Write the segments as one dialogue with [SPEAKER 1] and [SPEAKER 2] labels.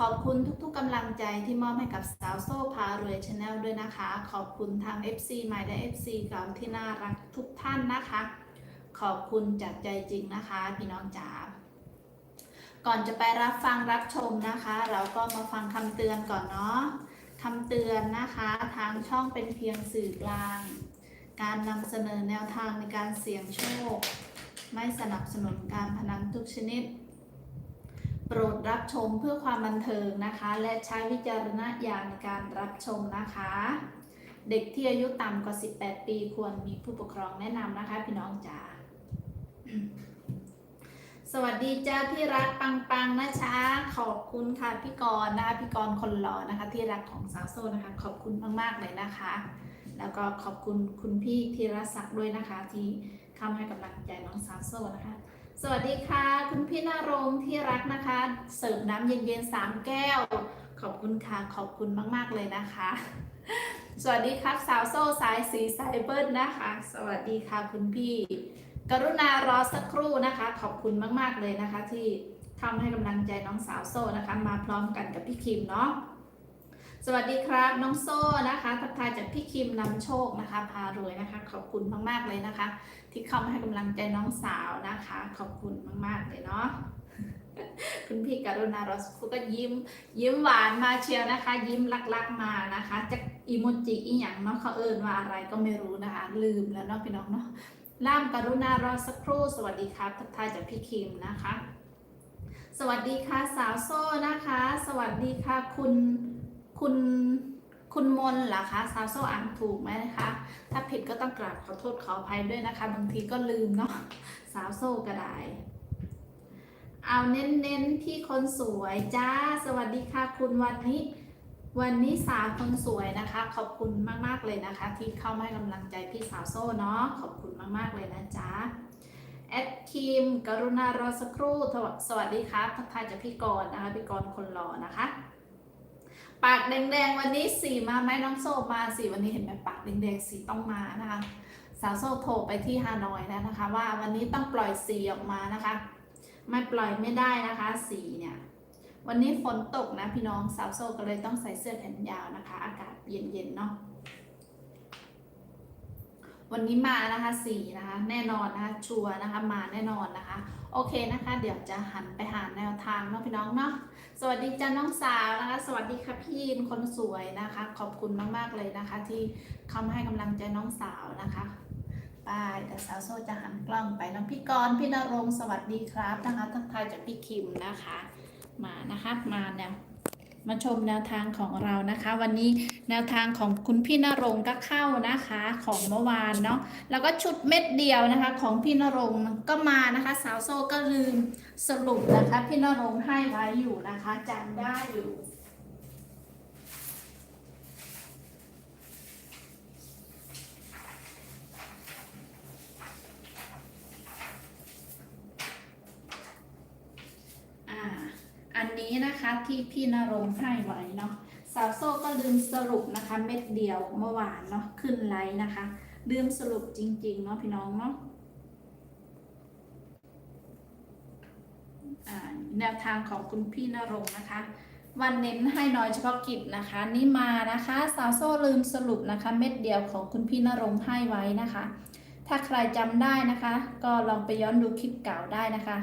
[SPEAKER 1] ขอบคุณทุกๆกำลังใจที่มอบให้กับสาวโซ่พารวยชาแนลด้วยนะคะ ขอบคุณทาง FC ใหม่และ FC เก่าที่น่ารักทุกท่านนะคะ ขอบคุณจากใจจริงนะคะ พี่น้องจ๋าก่อนจะไปรับฟังรับชมนะคะ เราก็มาฟังคำเตือนก่อนเนาะคำเตือนนะคะ ทางช่องเป็นเพียงสื่อกลาง การนำเสนอแนวทางในการเสี่ยงโชค ไม่สนับสนุนการพนันทุกชนิด รดรับชมเพื่อความบันเทิงนะคะ และใช้วิจารณญาณในการรับชมนะคะ เด็กที่อายุต่ำกว่า 18 ปีควรมีผู้ปกครองแนะนำนะคะ พี่น้องจ๋าสวัสดีจ้าพี่รักปังปังนะช้าขอบคุณค่ะพี่กรณ์นะคะพี่กรณ์คนหล่อนะคะ ที่รักของสาวโซ่นะคะ ขอบคุณมากๆเลยนะคะ แล้วก็ขอบคุณคุณพี่ธีรศักดิ์ด้วยนะคะ ที่เข้ามาให้กำลังใจน้องสาวโซ่นะคะ สวัสดีค่ะ คุณพี่นารงที่รักนะคะ เสิร์ฟน้ำเย็นๆสามแก้ว ขอบคุณค่ะ ขอบคุณมากๆเลยนะคะ สวัสดีครับสาวโซ่สายสีสายเบิร์ดนะคะ สวัสดีค่ะคุณพี่ กรุณารอสักครู่นะคะ ขอบคุณมากๆเลยนะคะ ที่ทำให้กำลังใจน้องสาวโซ่นะคะ มาพร้อมกันกับพี่คิมเนาะ สวัสดีครับ น้องโซ่นะคะ ทักทายจากพี่คิมนำโชคนะคะ พารวยนะคะ ขอบคุณมากๆเลยนะคะ ที่เข้ามาให้กำลังใจน้องสาวนะคะ ขอบคุณมากๆเลยเนาะคุณพี่กรุณารสครู่ก็ยิ้ม ยิ้มหวานมาเชียวนะคะ ยิ้มลักๆมานะคะจากอีโมจิอีหยังเนาะเขาเอินว่าอะไรก็ไม่รู้นะคะ ลืมแล้วเนาะพี่น้องเนาะล่ามกรุณารอสักครู่สวัสดีครับทักทายจากพี่คิมนะคะ สวัสดีค่ะสาวโซ่นะคะ สวัสดีค่ะคุณ คุณคุณมนเหรอคะสาวโซอ่านถูกไหมนะคะ ถ้าผิดก็ต้องกราบขอโทษขออภัยด้วยนะคะ บางทีก็ลืมเนาะสาวโซก็ได้เอาเน้นๆที่คนสวยจ้า สวัสดีค่ะคุณวันนี้ วันนี้สาวคนสวยนะคะ ขอบคุณมากๆเลยนะคะ ที่เข้ามาให้กำลังใจพี่สาวโซ่เนาะขอบคุณมากๆเลยนะจ๊ะแอดคิมกรุณารอสักครู่สวัสดีครับทักทายจากพี่กรณ์นะคะพี่กรณ์คนหล่อนะคะ ปากแดงๆวันนี้สีมาไหมน้องโซมาสีวันนี้เห็นไหมปากแดงๆสีต้องมานะคะ สาวโซโทรไปที่ฮานอยแล้วนะคะ ว่าวันนี้ต้องปล่อยสีออกมานะคะ ไม่ปล่อยไม่ได้นะคะ สีเนี่ยวันนี้ฝนตกนะพี่น้องสาวโซก็เลยต้องใส่เสื้อแขนยาวนะคะ อากาศเย็นๆเนาะวันนี้มานะคะสีนะคะ แน่นอนนะคะชัวร์นะคะมาแน่นอนนะคะ โอเคนะคะ เดี๋ยวจะหันไปหาแนวทางเนาะพี่น้องเนาะสวัสดีจ้าน้องสาวนะคะ สวัสดีค่ะพี่ยินคนสวยนะคะ ขอบคุณมากๆเลยนะคะ ที่เข้ามาให้กำลังใจน้องสาวนะคะไปเดี๋ยวสาวโซจะหันกล้องไปน้องพี่กรพี่นรงสวัสดีครับนะคะทักทายจากพี่คิมนะคะ มานะคะมาแนว มาชมแนวทางของเรานะคะ วันนี้แนวทางของคุณพี่นรงก็เข้านะคะของเมื่อวานเนาะแล้วก็ชุดเม็ดเดียวนะคะ ของพี่นรงก็มานะคะ สาวโซ่ก็ลืมสรุปนะคะ พี่นรงให้ไว้อยู่นะคะจำได้อยู่ อ่า อั นะคะที่พี่นรงให้ไว้เนาะสาวโซ่ก็ลืมสรุปนะคะเม็ดเดียวเมื่อวานเนาะขึ้นไลน์นะคะลืมสรุปจริงๆเนาะพี่น้องเนาะแนวทางของคุณพี่นรงนะคะ วันเน้นให้น้อยเฉพาะกิจนะคะนี่มานะคะสาวโซ่ลืมสรุปนะคะ เม็ดเดียวของคุณพี่นรงให้ไว้นะคะ ถ้าใครจำได้นะคะ ก็ลองไปย้อนดูคลิปเก่าได้นะคะ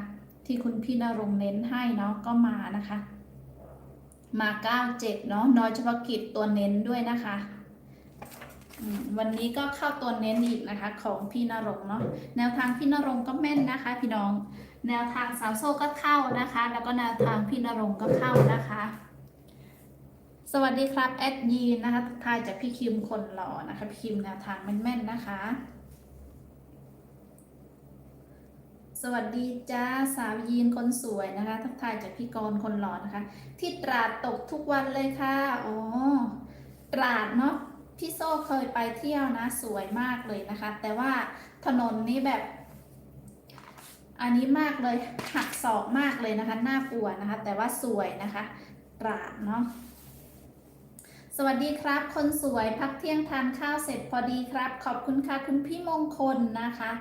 [SPEAKER 1] ที่คุณพี่นรงเน้นให้เนาะก็มานะคะ มา 97 เนาะน้อยเฉพาะกิจตัวเน้นด้วยนะคะ วันนี้ก็เข้าตัวเน้นอีกนะคะ ของพี่นรงเนาะแนวทางพี่นรงก็แม่นนะคะ พี่น้อง แนวทางสาวโซ่ก็เข้านะคะ แล้วก็แนวทางพี่นรงก็เข้านะคะ สวัสดีครับแอดยีนนะคะทักทายจากพี่คิมคนหล่อนะคะพี่คิมแนวทางแม่นๆนะคะ สวัสดีจ้าสาวยีนคนสวยนะคะ ทักทายจากพี่กรณ์คนหล่อนะคะ ที่ตราดตกทุกวันเลยค่ะอ๋อตราดเนาะพี่โซ่เคยไปเที่ยวนะสวยมากเลยนะคะ แต่ว่าถนนนี้แบบ อันนี้มากเลยหักศอกมากเลยนะคะ น่ากลัวนะคะ แต่ว่าสวยนะคะ ตราดเนาะ วัสดีครับ คนสวยพักเที่ยงทานข้าวเสร็จพอดีครับ ขอบคุณค่ะคุณพี่มงคลนะคะ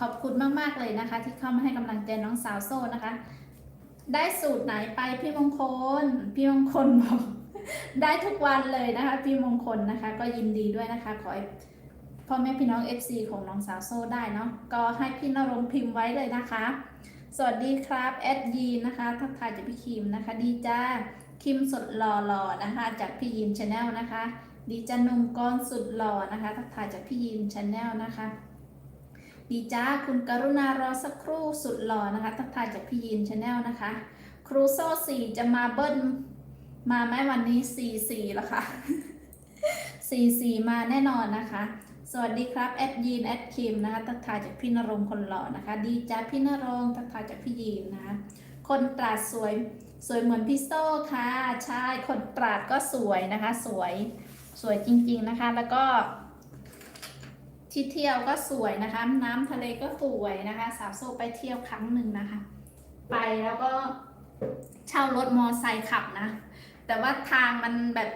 [SPEAKER 1] ขอบคุณมากๆเลยนะคะ ที่เข้ามาให้กำลังใจน้องสาวโซ่นะคะ ได้สูตรไหนไปพี่มงคล พี่มงคลบอกได้ทุกวันเลยนะคะ พี่มงคลนะคะ ก็ยินดีด้วยนะคะขอให้พ่อแม่พี่น้อง FC ของน้องสาวโซ่ได้เนาะก็ให้พี่นรงพิมพ์ไว้เลยนะคะ สวัสดีครับแอดยีนนะคะทักทายจากพี่คิมนะคะ ดีจ้า คิมสุดหล่อๆนะคะ จากพี่ยินชาแนลนะคะ ดีจ้าหนุ่มก้อนสุดหล่อนะคะ ทักทายจากพี่ยินชาแนลนะคะ ดีจ้าคุณกรุณารอสักครู่สุดหล่อนะคะ ทักทายจากพี่ยินชาแนลนะคะ ครูโซ่สี่จะมาเบิ้ลมาไหมวันนี้สี่สี่แล้วค่ะสี่สี่มาแน่นอนนะคะสวัสดีครับแอดยีนแอดคิมนะคะทักทายจากพี่นรงคนหล่อนะคะ ดีจ้าพี่นรงทักทายจากพี่ยีนนะคะคนตราสวย สวยเหมือนพี่โซ่ค่ะ ใช่ คนตราดก็สวยนะคะ สวย สวยจริงๆนะคะ แล้วก็ ที่เที่ยวก็สวยนะคะ น้ำทะเลก็สวยนะคะ สาวโซ่ไปเที่ยวครั้งหนึ่งนะคะ ไปแล้วก็เช่ารถมอไซค์ขับนะ แต่ว่าทางมันแบบ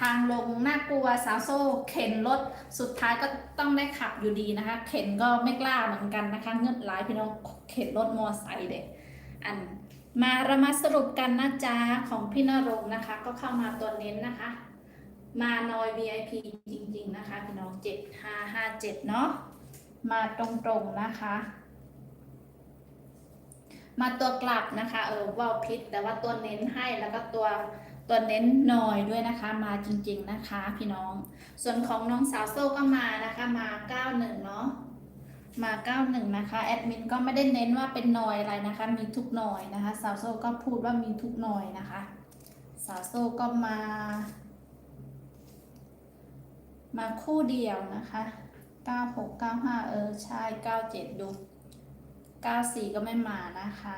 [SPEAKER 1] ทางลงน่ากลัวสาวโซ่ เข็นรถสุดท้ายก็ต้องได้ขับอยู่ดีนะคะ เข็นก็ไม่กล้าเหมือนกันนะคะ เงืดหลายพี่น้องเข็นรถมอไซค์เด็กอัน มาเรามาสรุปกันนะจ๊ะของพี่นรงนะคะ ก็เข้ามาตัวเน้นนะคะ มานอย VIP จริง ๆ นะคะ พี่น้อง 7557 เนาะมาตรงๆนะคะ มาตัวกลับนะคะ เออว่าพิษแต่ว่าตัวเน้นให้แล้วก็ตัวตัวเน้นหน่อยด้วยนะคะ มาจริง ๆ นะคะ พี่น้อง ส่วนของน้องสาวโซ่ก็มานะคะ มา 91 เนาะ มา 91 นะคะ แอดมินก็ไม่ได้เน้นว่าเป็นหน่อยอะไรนะคะ มีทุกหน่อยนะคะ สาวโซ่ก็พูดว่ามีทุกหน่อยนะคะ สาวโซ่ก็มา มาคู่เดียวนะคะ 96 95 เออ ใช่ 97 ดู 94 ก็ไม่มานะคะ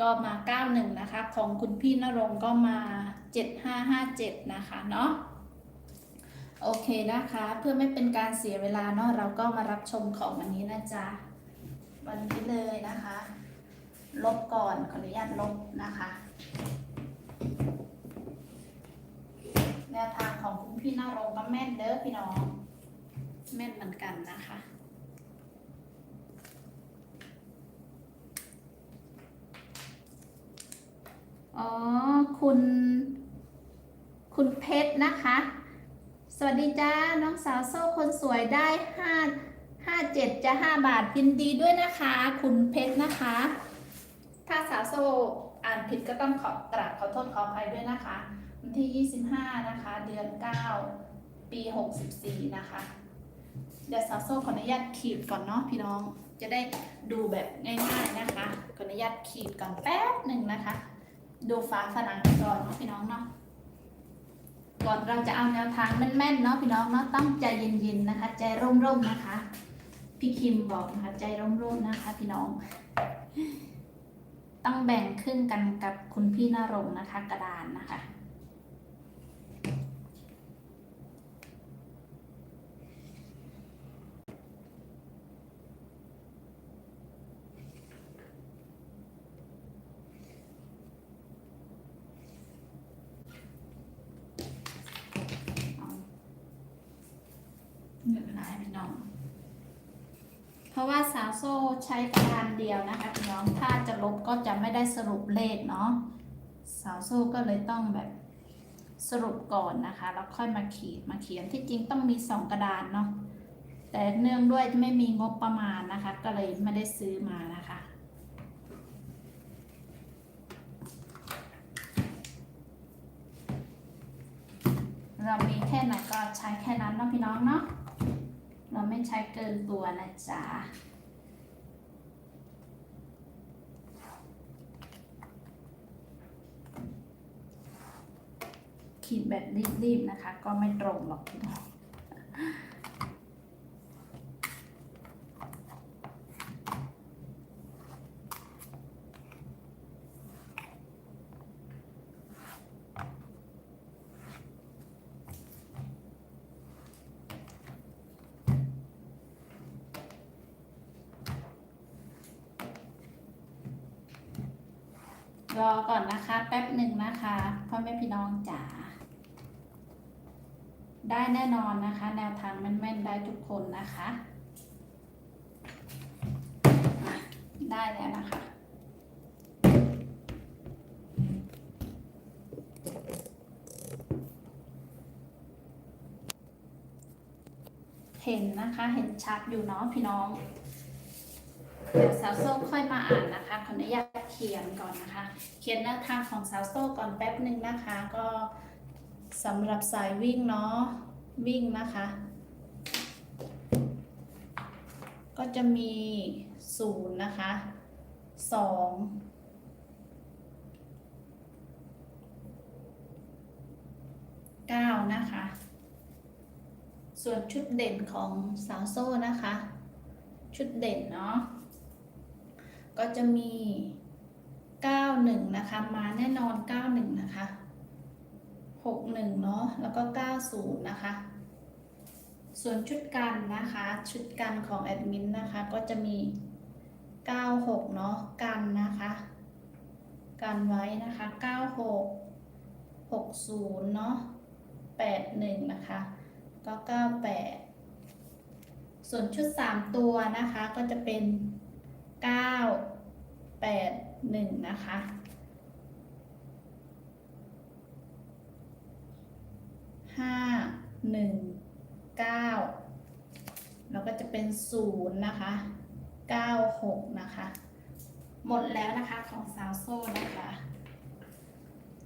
[SPEAKER 1] ก็มา 91 นะคะ ของคุณพี่นรงก็มา 7557 นะคะ เนาะ โอเคนะคะ เพื่อไม่เป็นการเสียเวลาเนาะเราก็มารับชมของวันนี้นะจ๊ะ วันนี้เลยนะคะ ลบก่อนขออนุญาตลบนะคะ แนวทางของคุณพี่นรงก็แม่นเด้อพี่น้อง แม่นเหมือนกันนะคะอ๋อ คุณ คุณเพชรนะคะ สวัสดีจ้า น้องสาวโซ่คนสวยได้ห้าห้าเจ็ดจะห้าบาทยินดีด้วยนะคะ คุณเพชรนะคะ ถ้าสาวโซ่อ่านผิดก็ต้องขอกราบขอโทษขออภัยด้วยนะคะ วันที่ 25 นะคะ เดือน 9 ปี 64 นะคะ เดี๋ยวสาวโซ่ขออนุญาตขีดก่อนเนาะพี่น้อง จะได้ดูแบบง่ายๆนะคะ ขออนุญาตขีดก่อนแป๊บหนึ่งนะคะ ดูฟ้าฝรั่งก่อนเนาะพี่น้องเนาะ ก่อนเราจะเอาแนวทางแม่นๆเนาะพี่น้องเนาะต้องใจเย็นๆนะคะ ใจร่มๆนะคะ พี่คิมบอกนะคะใจร่มๆนะคะ พี่น้อง ต้องแบ่งครึ่งกันกับคุณพี่นรงนะคะ กระดานนะคะ เงินหลายพี่น้อง เพ ราะว่าสาวโซ่ใช้กระดานเดียวนะคะพี่น้องถ้าจะลบก็จะไม่ได้สรุปเลขเนาะสาวโซ่ก็เลยต้องแบบสรุปก่อนนะคะแล้วค่อยมาขีดมาเขียนที่จริงต้องมีสองกระดานเนาะแต่เนื่องด้วยไม่มีงบประมาณนะคะ ก็เลยไม่ได้ซื้อมานะคะเรามีแค่ไหนก็ใช้แค่นั้นเนาะพี่น้องเนาะ เราไม่ใช้เกินตัวนะจ๊ะขีดแบบรีบๆนะคะ ก็ไม่ตรงหรอกพี่น้อง รอก่อนนะคะ แป๊บหนึ่งนะคะพ่อแม่พี่น้องจ๋าได้แน่นอนนะคะ แนวทางแม่นๆได้ทุกคนนะคะ ได้แล้วนะคะเห็นนะคะเห็นชัดอยู่เนาะพี่น้อง เดี๋ยวสาวโซ่ค่อยมาอ่านนะคะขออนุญาต ขียนก่อนนะคะ เขียนแนวทางของสาวโซ่ก่อนแป๊บหนึ่งนะคะ ก็สำหรับสายวิ่งเนาะวิ่งนะคะ ก็จะมีศูนย์นะคะสองเก้านะคะ ส่วนชุดเด่นของสาวโซ่นะคะ ชุดเด่นเนาะก็จะมี 91 นะคะ มาแน่นอน 91 นะคะ 61 เนาะแล้วก็ 90 นะคะ ส่วนชุดกันนะคะ ชุดกันของแอดมินนะคะ ก็จะมี 96 เนาะกันนะคะ กันไว้นะคะ 96 60 เนาะ81 นะคะ ก็ 98 ส่วนชุด 3 ตัวนะคะก็จะเป็น 9 8 1นะคะ ห้าหนึ่งเก้าแล้วก็จะเป็นศูนย์นะคะเก้าหกนะคะ หมดแล้วนะคะของสาวโซ่นะคะ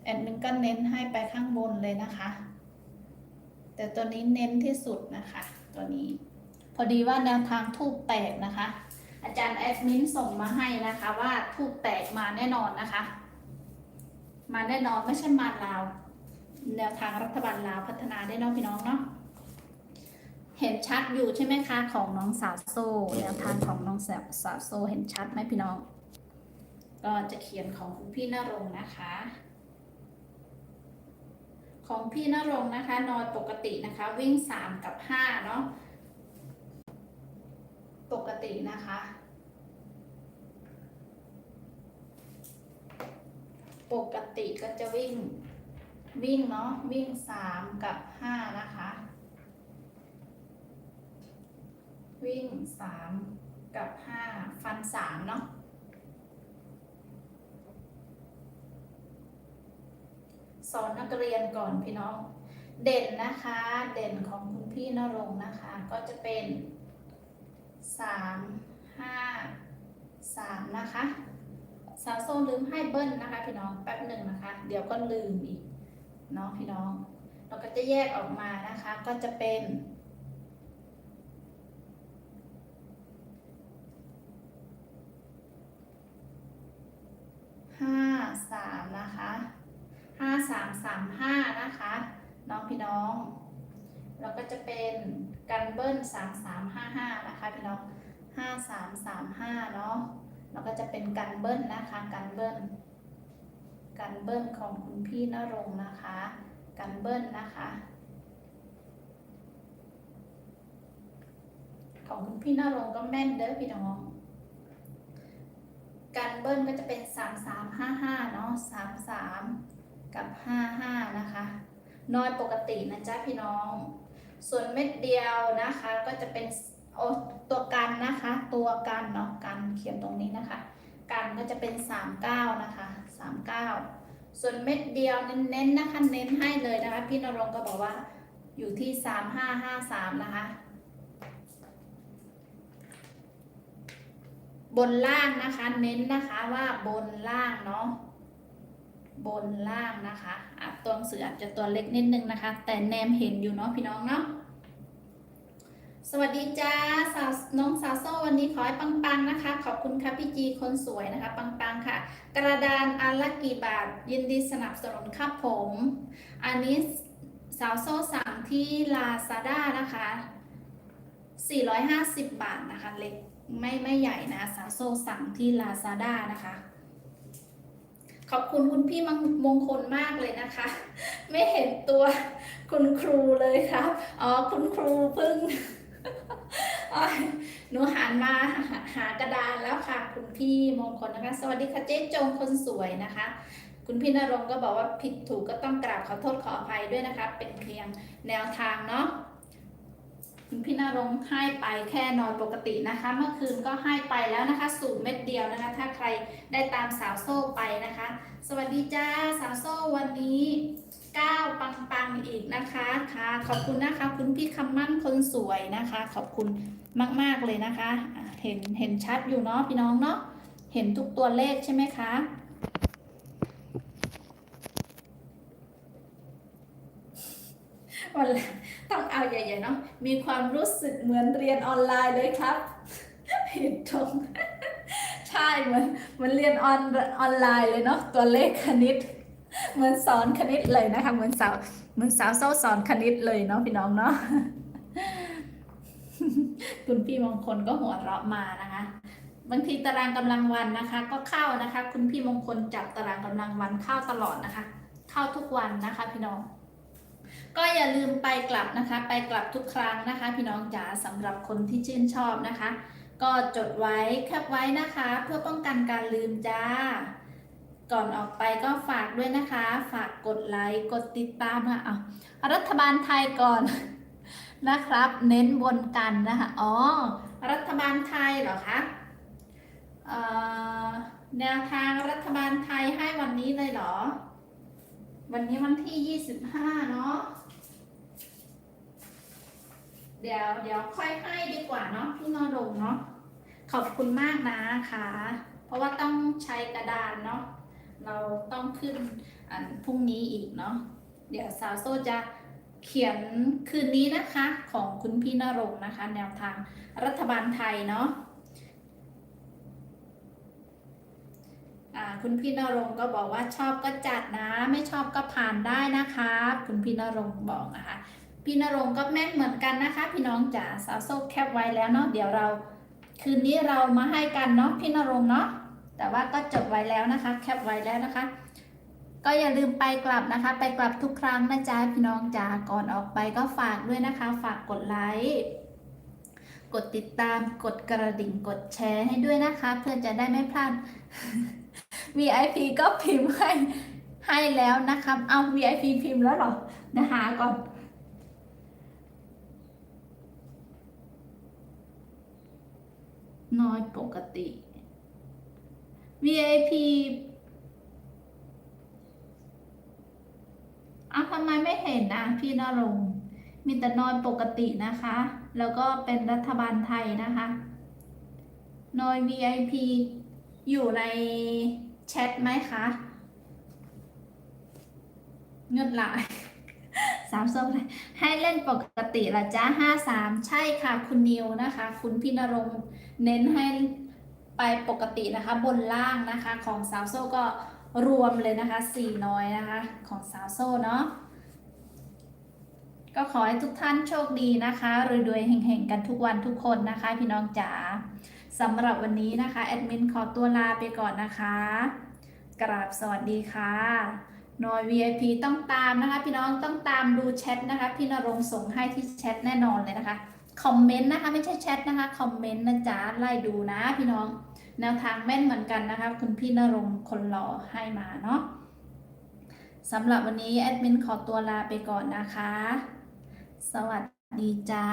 [SPEAKER 1] แอดมินก็เน้นให้ไปข้างบนเลยนะคะ แต่ตัวนี้เน้นที่สุดนะคะ ตัวนี้ พอดีว่าแนวทางทูบแตกนะคะ อาจารย์แอดมินส่งมาให้นะคะว่าทูบแตกมาแน่นอนนะคะ มาแน่นอนไม่ใช่มาลาว แนวทางรัฐบาลลาวพัฒนาได้น้องพี่น้องเนาะเห็นชัดอยู่ใช่ไหมคะของน้องสาวโซ่แนวทางของน้องสาวสาวโซ่เห็นชัดไหมพี่น้อง ก็จะเขียนของคุณพี่นรงนะคะ ของพี่นรงนะคะ นอนปกตินะคะ วิ่งสามกับห้าเนาะ ปกตินะคะ ปกติก็จะวิ่ง วิ่งเนาะวิ่งสามกับห้านะคะ วิ่งสามกับห้าฟันสามเนาะสอนนักเรียนก่อนพี่น้อง เด่นนะคะ เด่นของคุณพี่นรงนะคะ ก็จะเป็น สามห้าสามนะคะสาวโซ่ลืมให้เบิ้ลนะคะพี่น้องแป๊บหนึ่งนะคะ เดี๋ยวก็ลืมอีกเนาะพี่น้อง เราก็จะแยกออกมานะคะก็จะเป็นห้าสามนะคะห้าสามสามห้านะคะน้องพี่น้อง เราก็จะเป็น กันเบิ้ลสามสามห้าห้านะคะพี่น้องห้าสามสามห้าเนาะแล้วก็จะเป็นกันเบิ้ลนะคะกันเบิ้ลกันเบิ้ลของคุณพี่นรงค์นะคะ กันเบิ้ลนะคะ ของคุณพี่นรงค์ก็แม่นเด้อพี่น้องกันเบิ้ลก็จะเป็นสามสามห้าห้าเนาะสามสามกับห้าห้านะคะ น้อยปกตินะจ๊ะพี่น้อง ส่วนเม็ดเดียวนะคะก็จะเป็นโอตัวกันนะคะ ตัวกันเนาะกันเขียนตรงนี้นะคะ กันก็จะเป็น 39 นะคะ 39 ส่วนเม็ดเดียวเน้นๆนะคะเน้นให้เลยนะคะ พี่นรงก็บอกว่าอยู่ที่ 3553 นะคะ บนล่างนะคะเน้นนะคะว่าบนล่างเนาะ บนล่างนะคะอะตัวหนังสืออาจจะตัวเล็กนิดนึงนะคะ แต่แนมเห็นอยู่เนาะพี่น้องเนาะสวัสดีจ้าสาวน้องสาวโซ่วันนี้ขอให้ปังๆนะคะ ขอบคุณค่ะพี่จีคนสวยนะคะ ปังๆค่ะ กระดานอันละกี่บาท ยินดีสนับสนุนครับผม อันนี้สาวโซ่สั่งที่ลาซาด้านะคะ 450 บาทนะคะ เล็กไม่ไม่ใหญ่นะ สาวโซ่สั่งที่ลาซาด้านะคะ ขอบคุณคุณพี่มงคลมากเลยนะคะ ไม่เห็นตัวคุณครูเลยครับ อ๋อคุณครูพิ่งหนูหันมาหากระดานแล้วค่ะ คุณพี่มงคลนะคะ สวัสดีค่ะเจ๊จงคนสวยนะคะ คุณพี่นรงก็บอกว่าผิดถูกก็ต้องกราบขอโทษขออภัยด้วยนะคะ เป็นเพียงแนวทางเนาะ พี่นรงค์ให้ไปแค่นอนปกตินะคะ เมื่อคืนก็ให้ไปแล้วนะคะ สูตรเม็ดเดียวนะคะ ถ้าใครได้ตามสาวโซ่ไปนะคะ สวัสดีจ้าสาวโซ่วันนี้9ปังๆอีกนะคะค่ะ ขอบคุณนะคะ คุณพี่คำมั่นคนสวยนะคะ ขอบคุณมาก ๆ เลยนะคะ เห็นเห็นชัดอยู่เนาะพี่น้องเนาะเห็นทุกตัวเลขใช่ไหมคะ วันต้องเอาใหญ่ๆเนาะมีความรู้สึกเหมือนเรียนออนไลน์เลยครับผิดตรงใช่เหมือนเหมือนเรียนออนออนไลน์เลยเนาะตัวเลขคณิต เหมือนสอนคณิตเลยนะคะเหมือนสาวเหมือนสาวโซ่สอนคณิตเลยเนาะพี่น้องเนาะคุณพี่มงคลก็หัวเราะมานะคะ บางทีตารางกำลังวันนะคะ ก็เข้านะคะ คุณพี่มงคลจับตารางกำลังวันเข้าตลอดนะคะ เข้าทุกวันนะคะพี่น้อง ก็อย่าลืมไปกลับนะคะ ไปกลับทุกครั้งนะคะ พี่น้องจ๋าสำหรับคนที่ชื่นชอบนะคะ ก็จดไว้แคปไว้นะคะ เพื่อป้องกันการลืมจ้า ก่อนออกไปก็ฝากด้วยนะคะ ฝากกดไลค์กดติดตามค่ะเอารัฐบาลไทยก่อนนะครับ เน้นบนกันนะคะอ๋อรัฐบาลไทยเหรอคะแนวทางรัฐบาลไทยให้วันนี้เลยเหรอ วันนี้วันที่25เนาะ เดี๋ยวเดี๋ยวค่อยให้ดีกว่าเนาะพี่นรงเนาะ ขอบคุณมากนะคะ เพราะว่าต้องใช้กระดานเนาะ เราต้องขึ้นอันพรุ่งนี้อีกเนาะ เดี๋ยวสาวโซจะเขียนคืนนี้นะคะของคุณพี่นรงนะคะ แนวทางรัฐบาลไทยเนาะ อ่า คุณพี่นรงก็บอกว่าชอบก็จัดนะ ไม่ชอบก็ผ่านได้นะคะคุณพี่นรงบอกนะคะพี่นรงก็แม่นเหมือนกันนะคะ พี่น้องจ๋าสาวโซ่แคปไว้แล้วเนาะเดี๋ยวเรา คืนนี้เรามาให้กันเนาะพี่นรงเนาะแต่ว่าก็จดไว้แล้วนะคะ แคปไว้แล้วนะคะ ก็อย่าลืมไปกลับนะคะ ไปกลับทุกครั้งนะจ๊ะพี่น้องจ๋าก่อนออกไปก็ฝากด้วยนะคะ ฝากกดไลค์กดติดตามกดกระดิ่งกดแชร์ให้ด้วยนะคะ เพื่อจะได้ไม่พลาด VIP ก็พิมพ์ให้ให้แล้วนะครับ เอา VIP พิมพ์แล้วหรอนะหาก่อนน้อยปกติ VIP อ้าวทำไมไม่เห็นนะพี่นรงมีแต่นอยปกตินะคะ แล้วก็เป็นรัฐบาลไทยนะคะนอย VIP อยู่ในแชทไหมคะเงินหลายสามส้มเลยให้เล่นปกติละจ้าห้าสามใช่ค่ะ คุณนิวนะคะ คุณพี่นรงค์เน้นให้ไปปกตินะคะ บนล่างนะคะ ของสาวโซ่ก็รวมเลยนะคะสี่น้อยนะคะ ของสาวโซ่เนาะก็ขอให้ทุกท่านโชคดีนะคะรวยๆเฮงๆ กันทุกวันทุกคนนะคะ พี่น้องจ๋า สำหรับวันนี้นะคะแอดมินขอตัวลาไปก่อนนะคะ กราบสวัสดีค่ะหน่อย VIP ต้องตามนะคะ พี่น้องต้องตามดูแชทนะคะ พี่นรงส่งให้ที่แชทแน่นอนเลยนะคะคอมเมนต์นะคะไม่ใช่แชทนะคะคอมเมนต์นะจ๊ะไล่ดูนะพี่น้อง แนวทางแม่นเหมือนกันนะคะ คุณพี่นรงค์คนหล่อให้มาเนาะสำหรับวันนี้แอดมินขอตัวลาไปก่อนนะคะ สวัสดีจ้า